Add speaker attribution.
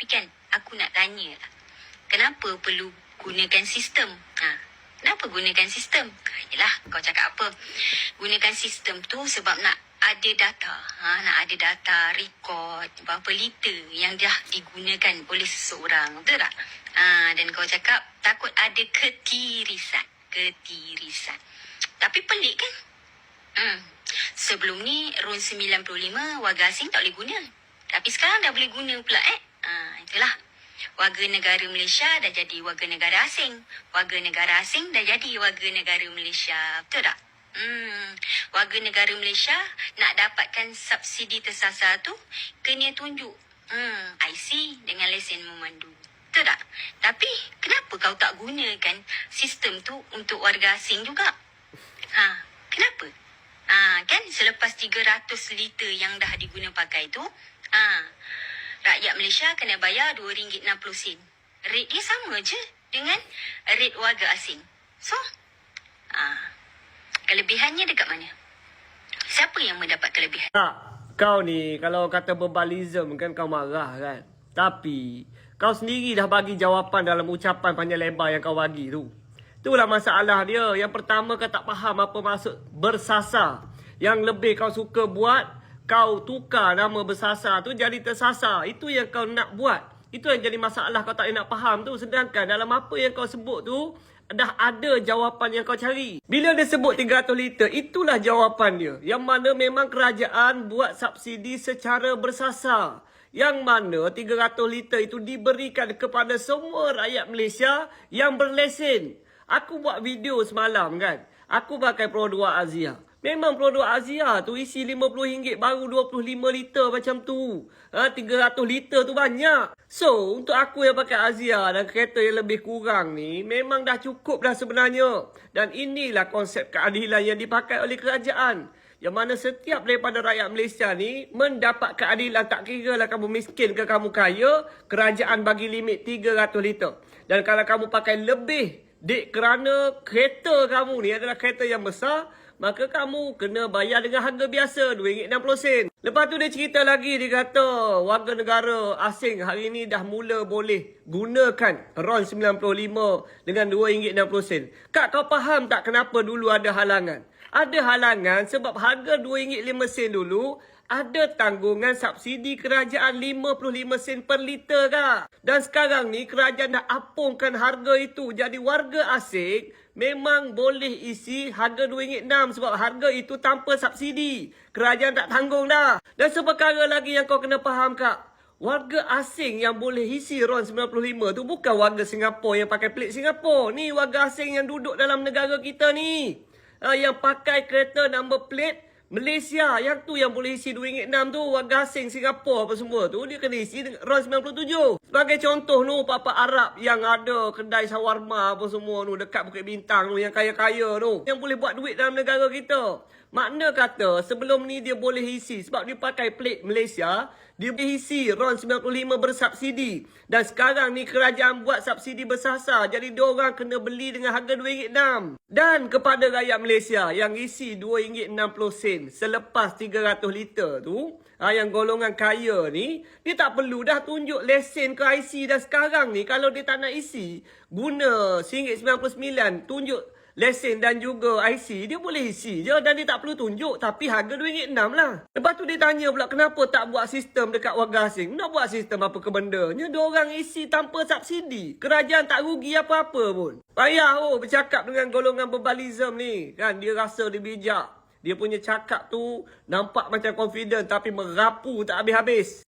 Speaker 1: Tapi kan aku nak tanya lah. Kenapa perlu gunakan sistem? Ha, kenapa gunakan sistem? Yelah kau cakap apa? Gunakan sistem tu sebab nak ada data. Ha, nak ada data, rekod, berapa liter yang dah digunakan oleh seseorang. Betul tak? Ha, dan kau cakap takut ada ketirisan. Ketirisan. Tapi pelik kan? Hmm. Sebelum ni RUN 95 warga asing tak boleh guna. Tapi sekarang dah boleh guna pula eh. Itulah. Warga negara Malaysia dah jadi warga negara asing. Warga negara asing dah jadi warga negara Malaysia. Betul tak? Hmm. Warga negara Malaysia nak dapatkan subsidi tersasar tu kena tunjuk hmm, IC dengan lesen memandu. Betul tak? Tapi kenapa kau tak gunakan sistem tu untuk warga asing juga? Ha, kenapa? Ha, kan selepas 300 liter yang dah diguna pakai tu, ha, rakyat Malaysia kena bayar RM2.60. Rate dia sama je dengan rate warga asing. So, ha, kelebihannya dekat mana? Siapa yang mendapat kelebihan?
Speaker 2: Tak, kau ni kalau kata berbalism kan kau marah kan. Tapi kau sendiri dah bagi jawapan dalam ucapan panjang lebar yang kau bagi tu. Itulah masalah dia. Yang pertama kau tak faham apa maksud bersasar. Yang lebih kau suka buat, kau tukar nama bersasar tu jadi tersasar. Itu yang kau nak buat. Itu yang jadi masalah kau tak nak faham tu. Sedangkan dalam apa yang kau sebut tu, dah ada jawapan yang kau cari. Bila dia sebut 300 liter, itulah jawapan dia. Yang mana memang kerajaan buat subsidi secara bersasar. Yang mana 300 liter itu diberikan kepada semua rakyat Malaysia yang berlesen. Aku buat video semalam kan. Aku pakai produk Azia. Memang produk Azia tu isi RM50 baru 25 liter macam tu. Ha, 300 liter tu banyak. So, untuk aku yang pakai Azia dan kereta yang lebih kurang ni, memang dah cukup dah sebenarnya. Dan inilah konsep keadilan yang dipakai oleh kerajaan. Yang mana setiap daripada rakyat Malaysia ni mendapat keadilan tak kira lah kamu miskin ke kamu kaya, kerajaan bagi limit 300 liter. Dan kalau kamu pakai lebih Dek kerana kereta kamu ni adalah kereta yang besar, maka kamu kena bayar dengan harga biasa RM2.60. Lepas tu dia cerita lagi, dia kata warga negara asing hari ni dah mula boleh gunakan RON 95 dengan RM2.60. Kak kau faham tak kenapa dulu ada halangan? Ada halangan sebab harga RM2.05 dulu ada tanggungan subsidi kerajaan 55 sen per liter kak. Dan sekarang ni kerajaan dah apungkan harga itu. Jadi warga asing memang boleh isi harga RM2.6 sebab harga itu tanpa subsidi. Kerajaan tak tanggung dah. Dan seperkara lagi yang kau kena faham kak. Warga asing yang boleh isi RON 95 tu bukan warga Singapura yang pakai pelik Singapura. Ni warga asing yang duduk dalam negara kita ni. Uh, yang pakai kereta number plate Malaysia yang tu yang boleh isi RM2.6 tu warga asing Singapura apa semua tu dia kena isi RON 97. Sebagai contoh nu papa Arab yang ada kedai shawarma apa semua tu dekat Bukit Bintang tu yang kaya-kaya tu yang boleh buat duit dalam negara kita. Makna kata sebelum ni dia boleh isi sebab dia pakai plate Malaysia, dia boleh isi RON 95 bersubsidi. Dan sekarang ni kerajaan buat subsidi bersasar jadi dia orang kena beli dengan harga RM2.6. Dan kepada rakyat Malaysia yang isi RM2.60 selepas 300 liter tu, ha, yang golongan kaya ni, dia tak perlu dah tunjuk lesen ke IC dan sekarang ni kalau dia tak nak isi, guna RM1.99 tunjuk lesen dan juga IC, dia boleh isi je dan dia tak perlu tunjuk. Tapi harga RM2.6 lah. Lepas tu dia tanya pula kenapa tak buat sistem dekat warga asing. Nak buat sistem apa ke bendanya? Dia orang isi tanpa subsidi. Kerajaan tak rugi apa-apa pun. Payah oh bercakap dengan golongan berbalism ni. Kan dia rasa dia bijak. Dia punya cakap tu nampak macam confident tapi merapu tak habis-habis.